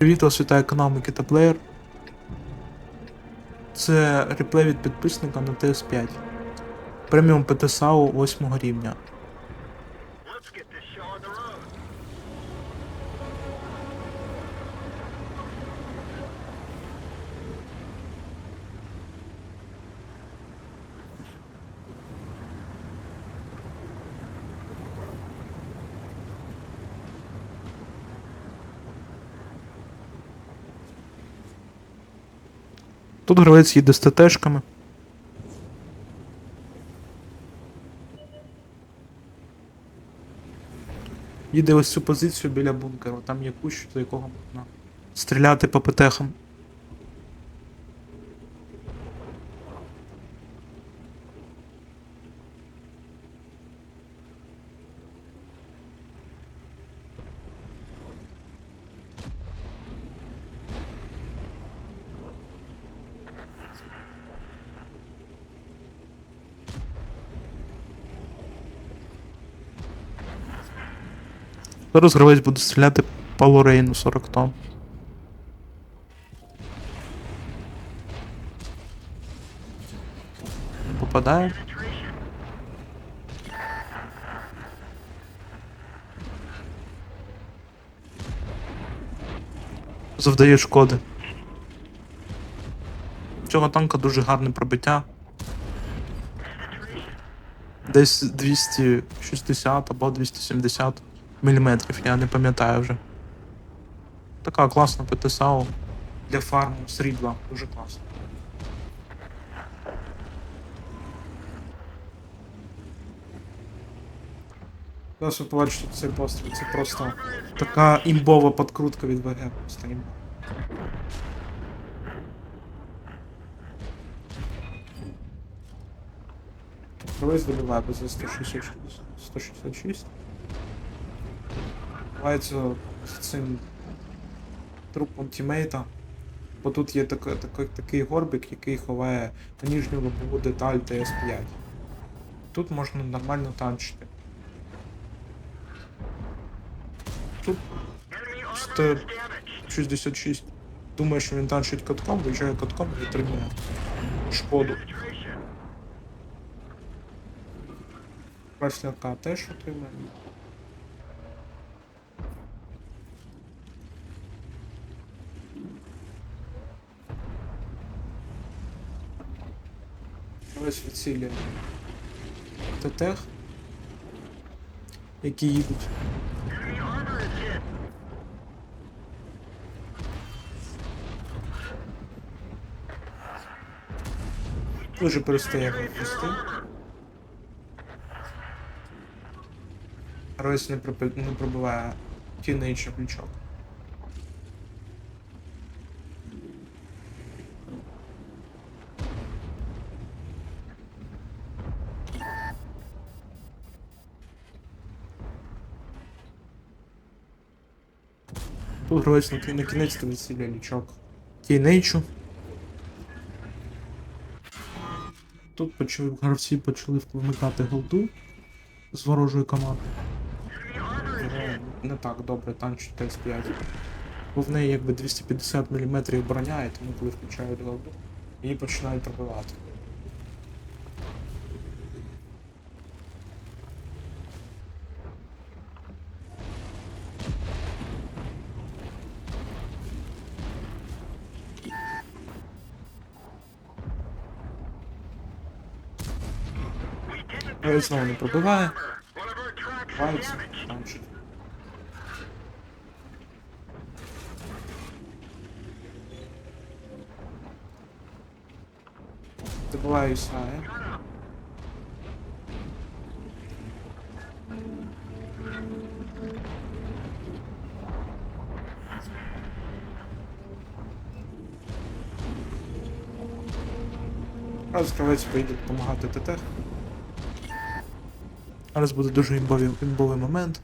Привіт, вас вітає канал Микита Плеєр. Це реплей від підписника на TS5. Преміум ПТСАУ 8 рівня. Тут гравець їде з ТТшками. Їде ось цю позицію біля бункеру, там є кущ, до якого можна стріляти по ПТХам. Зараз гравець буде стріляти по Лорейну 40 тонн. Попадає. Завдає шкоди. Цього танка дуже гарне пробиття. Десь 260 або 270 міліметрів, я не пам'ятаю вже. Така класна ПТСАУ для фарму срібла, дуже класно. Зараз ви побачите цей постріл, це просто така імбова подкрутка від ВГ. Просто імба. Кровець добиває без 166. 166. Ховається з цим трупом тімейта. Бо тут є так, так, такий горбик, який ховає нижню лобову деталь ТС5. Тут можна нормально танчити. Тут Enemy armor 166. Думає, що він танчить катком, виїжджає катком і отримує шкоду. Красляка теж отримує. Ось відцілює ТТХ, які їдуть. Enemy armor is hit. Дуже. Ройс не, пробиває тінейча плічок. Тут на кінець то відсіля лічок. Тінейчу. Тут почали, гравці почали вмикати голду з ворожої команди. Не так добре танчить ТС5. Бо в неї якби 250 мм броня, і тому коли включають голду, її починають пробивати. Гравець знову не пробиває. Танчить. Добиває Ісая. Раз кравець поїде допомагати ТТ. Зараз буде дуже імбовий, імбовий момент.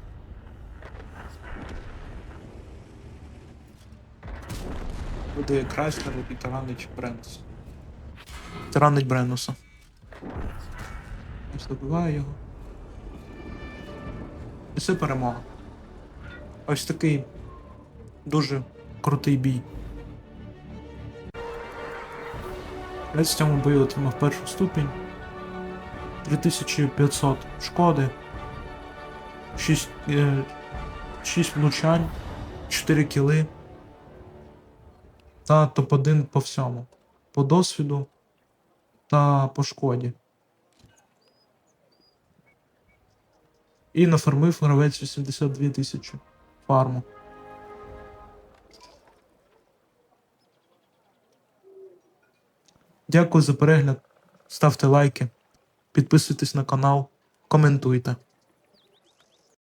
Буде Крайслер і таранить Бренус. Таранить Бренуса. Забиває його. І це перемога. Ось такий дуже крутий бій. Я в цьому бою отримав першу ступінь. 3500 шкоди. 6, е, 6 влучань, 4 кіли. Та топ-1 по всьому. По досвіду та по шкоді. І нафармив гравець 82 тисячі фарму. Дякую за перегляд. Ставте лайки, підписуйтесь на канал, коментуйте.